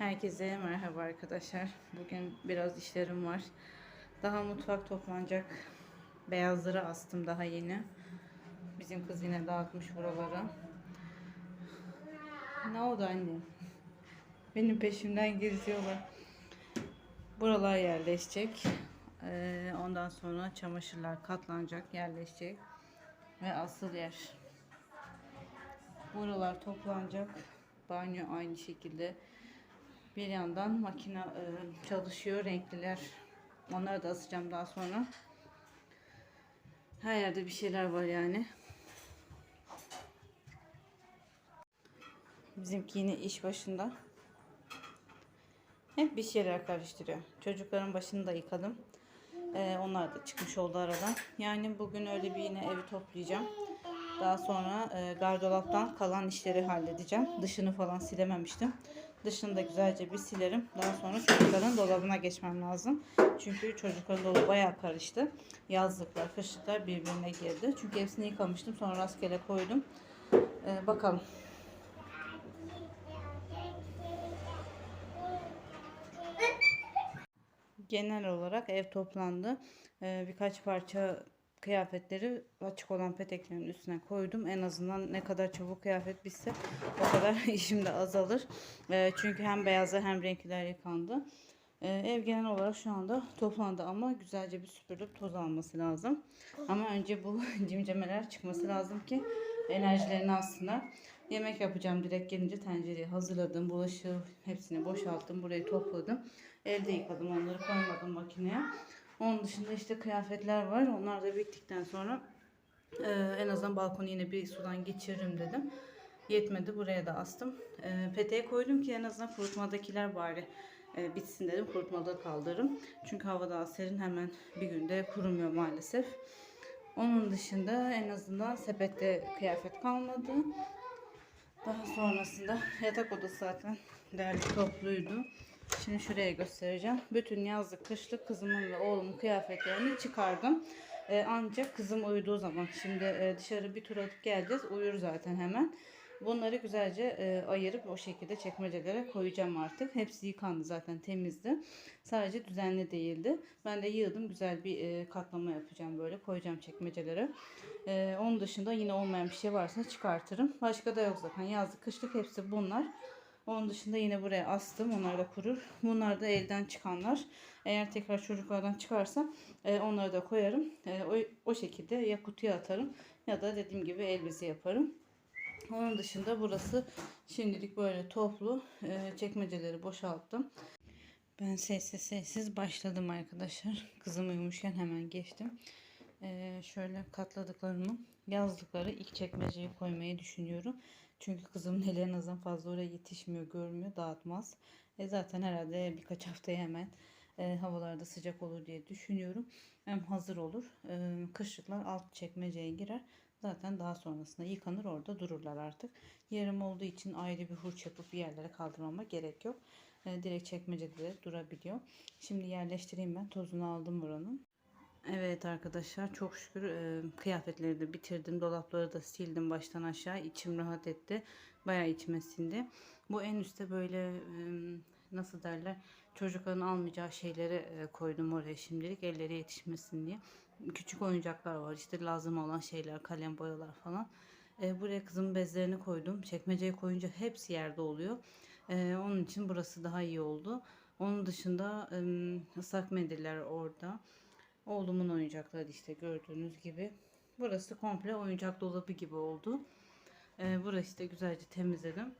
Herkese merhaba arkadaşlar. Bugün biraz işlerim var. Daha mutfak toplanacak. Beyazları astım daha yeni. Bizim kız yine dağıtmış buraları. Ne oldu anne? Benim peşimden geziyorlar. Buralar yerleşecek. Ee, ondan sonra çamaşırlar katlanacak, yerleşecek. Ve asıl yer. Buralar toplanacak. Banyo aynı şekilde. Bir yandan makine e, çalışıyor. Renkliler. Onları da asacağım daha sonra. Her yerde bir şeyler var yani. Bizimki yine iş başında. Hep bir şeyler karıştırıyor. Çocukların başını da yıkadım. Ee, onlar da çıkmış oldu aradan. Yani bugün öyle bir yine evi toplayacağım. Daha sonra e, gardolaptan kalan işleri halledeceğim. Dışını falan silememiştim. Dışını da güzelce bir silerim. Daha sonra çocukların dolabına geçmem lazım. Çünkü çocukların dolabı bayağı karıştı. Yazlıklar, kışlıklar birbirine girdi. Çünkü hepsini yıkamıştım. Sonra rastgele koydum. Ee, bakalım. Genel olarak ev toplandı. Ee, birkaç parça kıyafetleri açık olan peteklerin üstüne koydum. En azından ne kadar çabuk kıyafet bitse o kadar işim de azalır. Ee, çünkü hem beyazlar hem renkliler yıkandı. Ee, ev genel olarak şu anda toplandı ama güzelce bir süpürüp toz alması lazım. Ama önce bu cimcemeler çıkması lazım ki enerjilerini alsınlar. Yemek yapacağım direkt gelince tencereyi hazırladım. Bulaşığı hepsini boşalttım. Burayı topladım. Elde yıkadım onları koymadım makineye. Onun dışında işte kıyafetler var. Onlar da bittikten sonra e, en azından balkonu yine bir sudan geçiririm dedim. Yetmedi buraya da astım. E, peteğe koydum ki en azından kurutmadakiler bari e, bitsin dedim. Kurutmada kaldırırım. Çünkü hava daha serin hemen bir günde kurumuyor maalesef. Onun dışında en azından sepette kıyafet kalmadı. Daha sonrasında yatak odası zaten derli topluydu. Şimdi şuraya göstereceğim. Bütün yazlık, kışlık kızımın ve oğlumun kıyafetlerini çıkardım. Ee, ancak kızım uyuduğu zaman. Şimdi e, dışarı bir tur atıp geleceğiz. Uyur zaten hemen. Bunları güzelce e, ayırıp o şekilde çekmecelere koyacağım artık. Hepsi yıkandı zaten temizdi. Sadece düzenli değildi. Ben de yığdım. Güzel bir e, katlama yapacağım böyle. Koyacağım çekmecelere. E, onun dışında yine olmayan bir şey varsa çıkartırım. Başka da yok zaten. Yazlık, kışlık hepsi bunlar. Onun dışında yine buraya astım. Onlar da kurur. Bunlar da elden çıkanlar. Eğer tekrar çocuklardan çıkarsa e, onları da koyarım. E, o, o şekilde ya kutuya atarım ya da dediğim gibi el bezi yaparım. Onun dışında burası şimdilik böyle toplu. E, çekmeceleri boşalttım. Ben sessiz sessiz başladım arkadaşlar. Kızım uyumuşken hemen geçtim. E, şöyle katladıklarımı yazlıkları ilk çekmeceye koymayı düşünüyorum. Çünkü kızımın eli en azından fazla oraya yetişmiyor, görmüyor, dağıtmaz. E zaten herhalde birkaç haftaya hemen e, havalarda sıcak olur diye düşünüyorum. Hem hazır olur. E, kışlıklar alt çekmeceye girer. Zaten daha sonrasında yıkanır orada dururlar artık. Yerim olduğu için ayrı bir hurç yapıp bir yerlere kaldırmama gerek yok. E, direkt çekmecede de durabiliyor. Şimdi yerleştireyim ben. Tozunu aldım buranın. Evet arkadaşlar çok şükür e, kıyafetleri de bitirdim. Dolapları da sildim baştan aşağı. İçim rahat etti. Bayağı içime sindi. Bu en üstte böyle e, nasıl derler çocukların almayacağı şeyleri e, koydum oraya şimdilik elleri yetişmesin diye. Küçük oyuncaklar var işte lazım olan şeyler kalem boyalar falan. E, buraya kızım bezlerini koydum. Çekmeceye koyunca hepsi yerde oluyor. E, onun için burası daha iyi oldu. Onun dışında e, ıslak mendiller orada. Oğlumun oyuncakları işte gördüğünüz gibi. Burası komple oyuncak dolabı gibi oldu. Ee, burası da güzelce temizledim.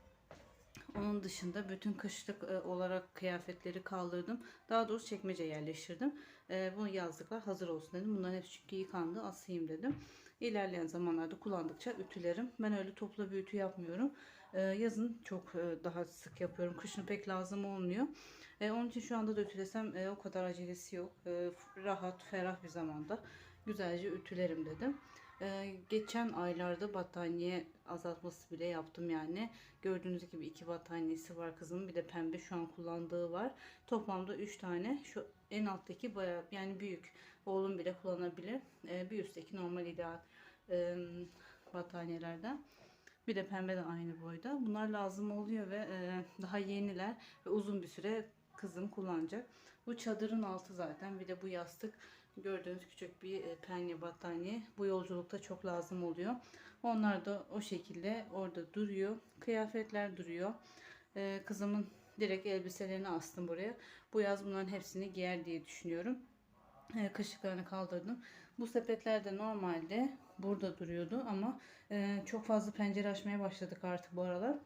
Onun dışında bütün kışlık e, olarak kıyafetleri kaldırdım. Daha doğrusu çekmece yerleştirdim. E, bu yazlıklar hazır olsun dedim. Bunların hepsi çünkü yıkandı. Asayım dedim. İlerleyen zamanlarda kullandıkça ütülerim. Ben öyle topla bir ütü yapmıyorum. E, yazın çok e, daha sık yapıyorum. Kışın pek lazım olmuyor. E, onun için şu anda da ütülesem e, o kadar acelesi yok. E, rahat, ferah bir zamanda güzelce ütülerim dedim. E, geçen aylarda battaniye azaltması bile yaptım yani. Gördüğünüz gibi iki battaniyesi var kızımın. Bir de pembe şu an kullandığı var. Toplamda 3 tane. Şu en alttaki bayağı yani büyük. Oğlum bile kullanabilir. E, bir üstteki normal ideal e, battaniyelerden. Bir de pembe de aynı boyda. Bunlar lazım oluyor ve e, daha yeniler ve uzun bir süre kızım kullanacak. Bu çadırın altı zaten. Bir de bu yastık gördüğünüz küçük bir e, penye battaniye. Bu yolculukta çok lazım oluyor. Onlar da o şekilde orada duruyor. Kıyafetler duruyor. E, kızımın direkt elbiselerini astım buraya. Bu yaz bunların hepsini giyer diye düşünüyorum. E, kışlıklarını kaldırdım. Bu sepetler de normalde burada duruyordu ama e, çok fazla pencere açmaya başladık artık bu aralar.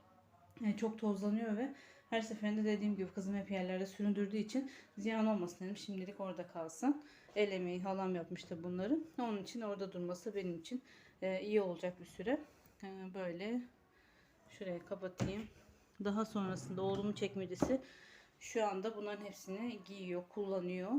E, çok tozlanıyor ve her seferinde dediğim gibi kızım hep yerlerde süründürdüğü için ziyan olmasın dedim. Şimdilik orada kalsın. El emeği halam yapmıştı bunları. Onun için orada durması benim için e, iyi olacak bir süre. E, böyle şuraya kapatayım. Daha sonrasında oğlumun çekmecesi şu anda bunların hepsini giyiyor, kullanıyor.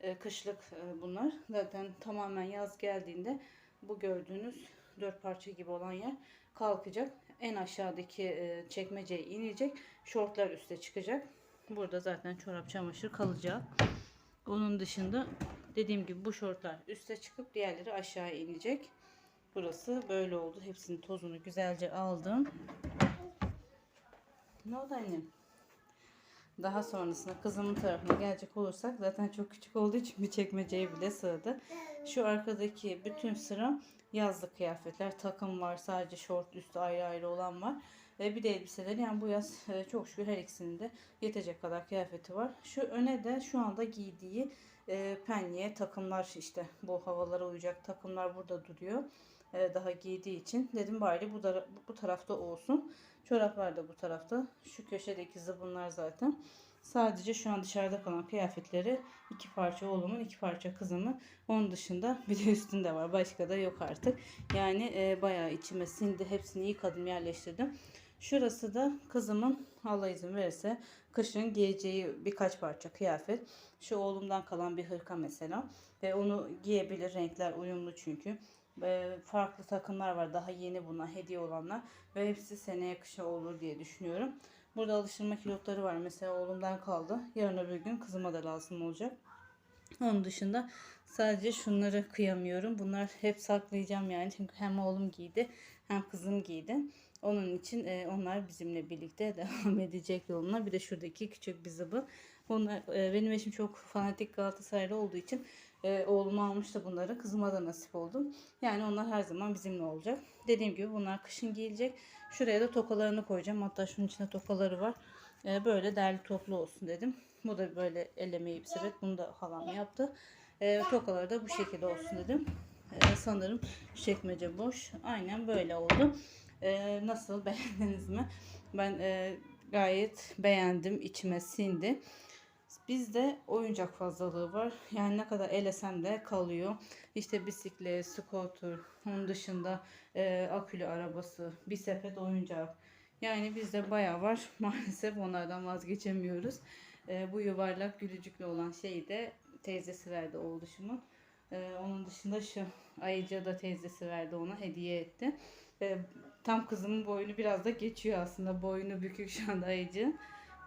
E, kışlık bunlar. Zaten tamamen yaz geldiğinde bu gördüğünüz dört parça gibi olan yer kalkacak. En aşağıdaki e, çekmeceye inecek. Şortlar üste çıkacak. Burada zaten çorap çamaşır kalacak. Onun dışında dediğim gibi bu şortlar üste çıkıp diğerleri aşağıya inecek. Burası böyle oldu. Hepsinin tozunu güzelce aldım. Ne oldu annem? Daha sonrasında kızımın tarafına gelecek olursak zaten çok küçük olduğu için bir çekmeceye bile sığdı. Şu arkadaki bütün sıra yazlık kıyafetler. Takım var sadece şort üstü ayrı ayrı olan var. Ve bir de elbiseleri yani bu yaz e, çok şükür her ikisinin de yetecek kadar kıyafeti var. Şu öne de şu anda giydiği e, penye takımlar işte bu havalara uyacak takımlar burada duruyor. E, daha giydiği için dedim bari bu, bu tarafta olsun. Çoraplar da bu tarafta. Şu köşedeki zıbınlar zaten. Sadece şu an dışarıda kalan kıyafetleri iki parça oğlumun iki parça kızımın. Onun dışında bir de üstünde var. Başka da yok artık. Yani e, bayağı içime sindi. Hepsini yıkadım yerleştirdim. Şurası da kızımın Allah izin verirse kışın giyeceği birkaç parça kıyafet. Şu oğlumdan kalan bir hırka mesela. Ve onu giyebilir. Renkler uyumlu çünkü. Farklı takımlar var. Daha yeni buna hediye olanlar. Ve hepsi seneye kışa olur diye düşünüyorum. Burada alıştırma kilotları var. Mesela oğlumdan kaldı. Yarın öbür gün kızıma da lazım olacak. Onun dışında sadece şunları kıyamıyorum. Bunlar hep saklayacağım yani. Çünkü hem oğlum giydi hem kızım giydi. Onun için onlar bizimle birlikte devam edecek yoluna. Bir de şuradaki küçük bir zıbı. Bunlar, e, benim eşim çok fanatik Galatasaraylı olduğu için e, oğlum almıştı bunları. Kızıma da nasip oldu. Yani onlar her zaman bizimle olacak. Dediğim gibi bunlar kışın giyilecek. Şuraya da tokalarını koyacağım. Hatta şunun içinde tokaları var. E, böyle derli toplu olsun dedim. Bu da böyle el emeği bir sepet. Bunu da halam yaptı. E, tokaları da bu şekilde olsun dedim. E, sanırım çekmece boş. Aynen böyle oldu. E, nasıl beğendiniz mi? Ben e, gayet beğendim. İçime sindi. Bizde oyuncak fazlalığı var. Yani ne kadar elesem de kalıyor. İşte bisiklet, scooter, onun dışında e, akülü arabası, bir sepet oyuncak. Yani bizde bayağı var. Maalesef onlardan vazgeçemiyoruz. E, bu yuvarlak gülücüklü olan şeyi de teyzesi verdi oğluşumun. E, onun dışında şu ayıcı da teyzesi verdi ona hediye etti. E, tam kızımın boyunu biraz da geçiyor aslında. Boynu bükük şu anda ayıcı.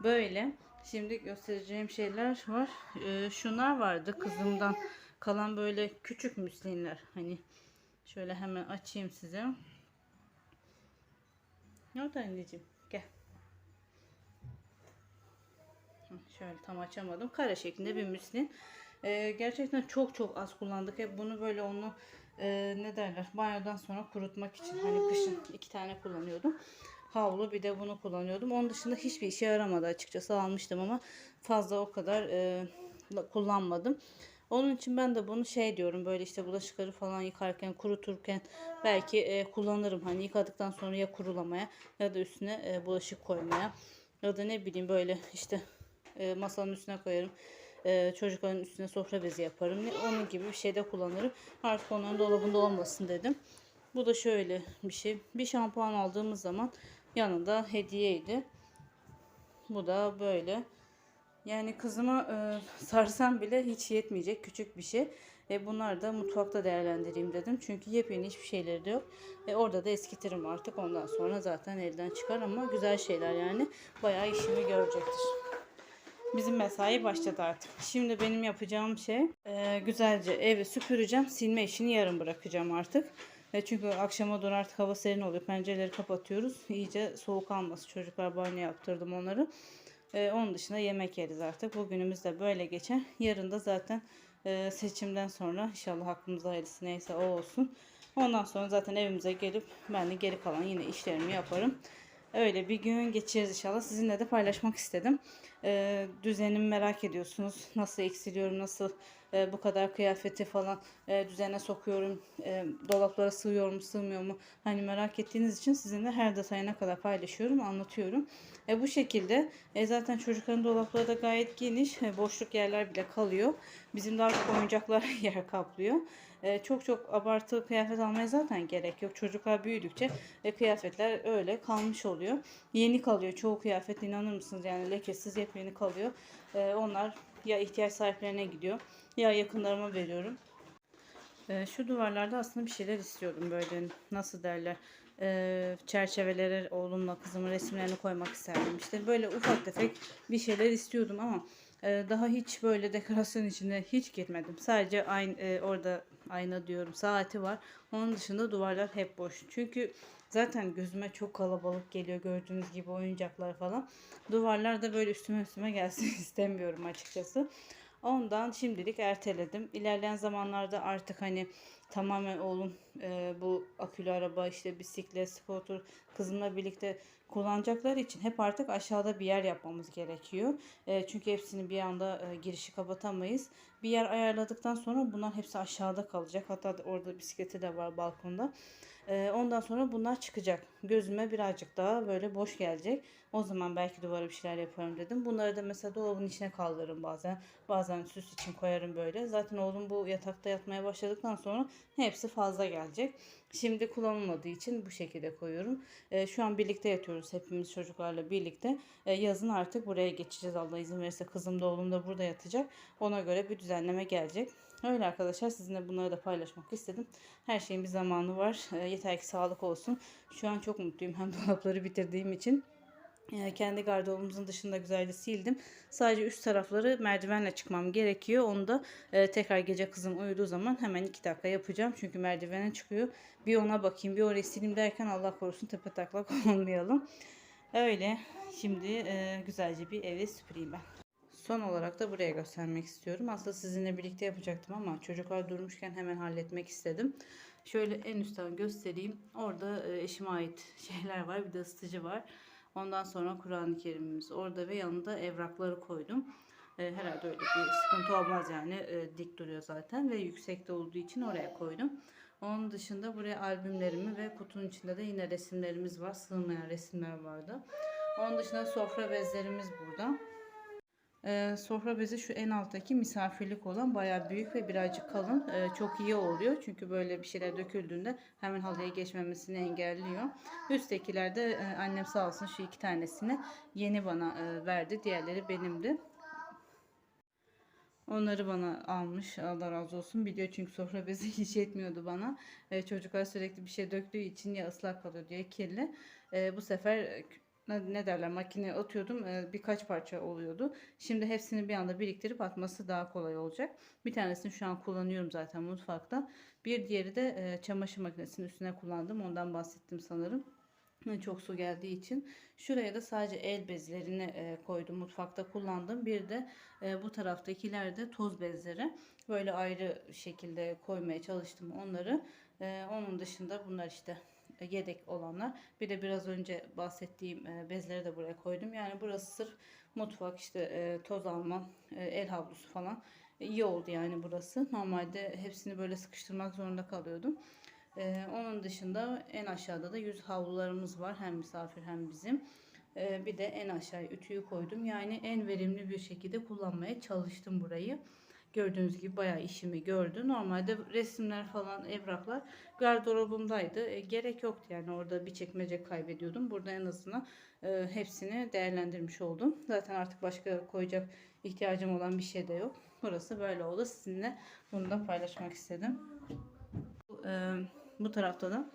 Böyle. Şimdi göstereceğim şeyler var. Ee, şunlar vardı kızımdan kalan böyle küçük müslinler. Hani şöyle hemen açayım size. Ne oldu anneciğim? Gel. Şöyle tam açamadım. Kare şeklinde bir müslin. Ee, gerçekten çok çok az kullandık. Hep bunu böyle onu e, ne derler banyodan sonra kurutmak için. Hani kışın iki tane kullanıyordum havlu bir de bunu kullanıyordum. Onun dışında hiçbir işe yaramadı açıkçası almıştım ama fazla o kadar e, kullanmadım. Onun için ben de bunu şey diyorum böyle işte bulaşıkları falan yıkarken kuruturken belki e, kullanırım. Hani yıkadıktan sonra ya kurulamaya ya da üstüne e, bulaşık koymaya ya da ne bileyim böyle işte e, masanın üstüne koyarım. E, çocukların üstüne sofra bezi yaparım. Onun gibi bir şeyde kullanırım. Artık onların dolabında olmasın dedim. Bu da şöyle bir şey. Bir şampuan aldığımız zaman yanında hediyeydi. Bu da böyle. Yani kızıma e, sarsam bile hiç yetmeyecek küçük bir şey. E, bunlar da mutfakta değerlendireyim dedim. Çünkü yepyeni hiçbir şeyleri de yok. E, orada da eskitirim artık. Ondan sonra zaten elden çıkar ama güzel şeyler yani. Bayağı işimi görecektir. Bizim mesai başladı artık. Şimdi benim yapacağım şey e, güzelce evi süpüreceğim. Silme işini yarın bırakacağım artık. E, çünkü akşama doğru artık hava serin oluyor. Pencereleri kapatıyoruz. İyice soğuk alması. Çocuklar banyo yaptırdım onları. E, onun dışında yemek yeriz artık. Bugünümüz de böyle geçer. Yarın da zaten e, seçimden sonra inşallah hakkımızda hayırlısı neyse o olsun. Ondan sonra zaten evimize gelip ben de geri kalan yine işlerimi yaparım. Öyle bir gün geçiririz inşallah. Sizinle de paylaşmak istedim. E, düzenimi merak ediyorsunuz. Nasıl eksiliyorum, nasıl e, bu kadar kıyafeti falan e, düzene sokuyorum. E, dolaplara sığıyor mu, sığmıyor mu? Hani merak ettiğiniz için sizinle her detayına kadar paylaşıyorum, anlatıyorum. E, bu şekilde e, zaten çocukların dolapları da gayet geniş. E, boşluk yerler bile kalıyor. Bizim daha çok oyuncaklar yer kaplıyor. E, çok çok abartı kıyafet almaya zaten gerek yok. Çocuklar büyüdükçe e, kıyafetler öyle kalmış oluyor. Yeni kalıyor. Çoğu kıyafet inanır mısınız yani lekesiz yepyeni kalıyor. E, onlar ya ihtiyaç sahiplerine gidiyor ya yakınlarıma veriyorum. E, şu duvarlarda aslında bir şeyler istiyordum böyle nasıl derler e, çerçevelere oğlumla kızımın resimlerini koymak isterdim. İşte böyle ufak tefek bir şeyler istiyordum ama e, daha hiç böyle dekorasyon içine hiç girmedim. Sadece aynı e, orada ayna diyorum saati var. Onun dışında duvarlar hep boş. Çünkü zaten gözüme çok kalabalık geliyor gördüğünüz gibi oyuncaklar falan. Duvarlar da böyle üstüme üstüme gelsin istemiyorum açıkçası. Ondan şimdilik erteledim. İlerleyen zamanlarda artık hani tamamen oğlum e, bu akülü araba işte bisiklet, scooter kızımla birlikte kullanacakları için hep artık aşağıda bir yer yapmamız gerekiyor. E, çünkü hepsini bir anda e, girişi kapatamayız. Bir yer ayarladıktan sonra bunlar hepsi aşağıda kalacak. Hatta orada bisikleti de var balkonda. E, ondan sonra bunlar çıkacak. Gözüme birazcık daha böyle boş gelecek. O zaman belki duvara bir şeyler yaparım dedim. Bunları da mesela dolabın içine kaldırırım bazen. Bazen süs için koyarım böyle. Zaten oğlum bu yatakta yatmaya başladıktan sonra hepsi fazla gelecek. Şimdi kullanılmadığı için bu şekilde koyuyorum. E, şu an birlikte yatıyoruz hepimiz çocuklarla birlikte. E, yazın artık buraya geçeceğiz Allah izin verirse. Kızım da oğlum da burada yatacak. Ona göre bir düzenleme gelecek. Öyle arkadaşlar sizinle bunları da paylaşmak istedim. Her şeyin bir zamanı var. E, yeter ki sağlık olsun. Şu an çok mutluyum hem dolapları bitirdiğim için. Yani kendi gardırobumuzun dışında güzelce sildim. Sadece üst tarafları merdivenle çıkmam gerekiyor. Onu da e, tekrar gece kızım uyuduğu zaman hemen iki dakika yapacağım. Çünkü merdivene çıkıyor. Bir ona bakayım bir orayı sileyim derken Allah korusun tepe taklak olmayalım. Öyle. Şimdi e, güzelce bir evi süpüreyim ben. Son olarak da buraya göstermek istiyorum. Aslında sizinle birlikte yapacaktım ama çocuklar durmuşken hemen halletmek istedim. Şöyle en üstten göstereyim. Orada e, eşime ait şeyler var. Bir de ısıtıcı var. Ondan sonra Kur'an-ı Kerim'imiz orada ve yanında evrakları koydum. E, herhalde öyle bir sıkıntı olmaz yani. E, dik duruyor zaten ve yüksekte olduğu için oraya koydum. Onun dışında buraya albümlerimi ve kutunun içinde de yine resimlerimiz var. Sığmayan resimler vardı. Onun dışında sofra bezlerimiz burada. Ee, sofra bezi şu en alttaki misafirlik olan bayağı büyük ve birazcık kalın. Ee, çok iyi oluyor. Çünkü böyle bir şeyler döküldüğünde hemen halıya geçmemesini engelliyor. Üsttekiler de e, annem sağ olsun şu iki tanesini yeni bana e, verdi. Diğerleri benimdi. Onları bana almış. Allah razı olsun. Biliyor çünkü sofra bezi hiç yetmiyordu bana. Ee, çocuklar sürekli bir şey döktüğü için ya ıslak kalıyor diye kirli. Ee, bu sefer ne derler makineye atıyordum e, birkaç parça oluyordu. Şimdi hepsini bir anda biriktirip atması daha kolay olacak. Bir tanesini şu an kullanıyorum zaten mutfakta. Bir diğeri de e, çamaşır makinesinin üstüne kullandım. Ondan bahsettim sanırım. Çok su geldiği için. Şuraya da sadece el bezlerini e, koydum. Mutfakta kullandım. Bir de bu taraftakiler de toz bezleri. Böyle ayrı şekilde koymaya çalıştım onları. Onun dışında bunlar işte yedek olanlar. Bir de biraz önce bahsettiğim e, bezleri de buraya koydum. Yani burası sırf mutfak işte e, toz alma, e, el havlusu falan iyi oldu yani burası. Normalde hepsini böyle sıkıştırmak zorunda kalıyordum. Onun dışında en aşağıda da yüz havlularımız var. Hem misafir hem bizim. Bir de en aşağıya ütüyü koydum. Yani en verimli bir şekilde kullanmaya çalıştım burayı. Gördüğünüz gibi bayağı işimi gördü. Normalde resimler falan evraklar gardırobumdaydı. E, gerek yoktu yani orada bir çekmece kaybediyordum. Burada en azından e, hepsini değerlendirmiş oldum. Zaten artık başka koyacak ihtiyacım olan bir şey de yok. Burası böyle oldu. Sizinle bunu da paylaşmak istedim. E, bu tarafta da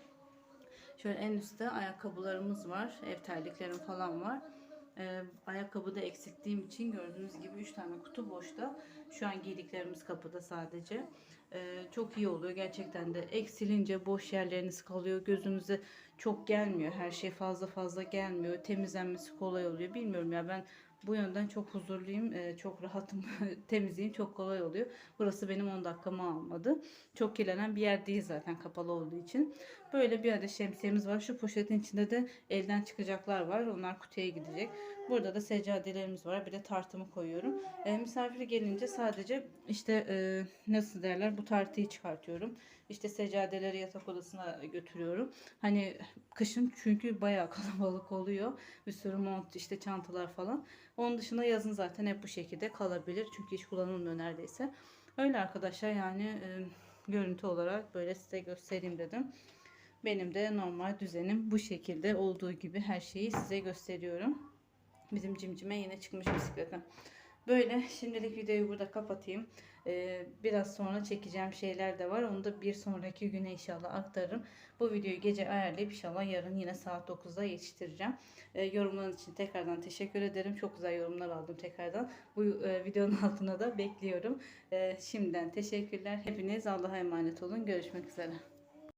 şöyle en üstte ayakkabılarımız var. Ev terliklerim falan var. Ee, ayakkabı eksilttiğim için gördüğünüz gibi 3 tane kutu boşta. Şu an giydiklerimiz kapıda sadece. Ee, çok iyi oluyor gerçekten de. Eksilince boş yerleriniz kalıyor. Gözünüze çok gelmiyor. Her şey fazla fazla gelmiyor. Temizlenmesi kolay oluyor. Bilmiyorum ya ben bu yönden çok huzurluyum. Ee, çok rahatım. Temizliğim çok kolay oluyor. Burası benim 10 dakikamı almadı. Çok kirlenen bir yer değil zaten kapalı olduğu için. Böyle bir adet şemsiyemiz var. Şu poşetin içinde de elden çıkacaklar var. Onlar kutuya gidecek. Burada da seccadelerimiz var. Bir de tartımı koyuyorum. E, misafir gelince sadece işte e, nasıl derler bu tartıyı çıkartıyorum. İşte seccadeleri yatak odasına götürüyorum. Hani kışın çünkü bayağı kalabalık oluyor. Bir sürü mont işte çantalar falan. Onun dışında yazın zaten hep bu şekilde kalabilir. Çünkü hiç kullanılmıyor neredeyse. Öyle arkadaşlar yani e, görüntü olarak böyle size göstereyim dedim. Benim de normal düzenim bu şekilde olduğu gibi her şeyi size gösteriyorum. Bizim cimcime yine çıkmış bisiklete. Böyle şimdilik videoyu burada kapatayım. Ee, biraz sonra çekeceğim şeyler de var. Onu da bir sonraki güne inşallah aktarırım. Bu videoyu gece ayarlayıp inşallah yarın yine saat 9'da yetiştireceğim. Ee, yorumlarınız için tekrardan teşekkür ederim. Çok güzel yorumlar aldım tekrardan. Bu e, videonun altına da bekliyorum. Ee, şimdiden teşekkürler. Hepiniz Allah'a emanet olun. Görüşmek üzere.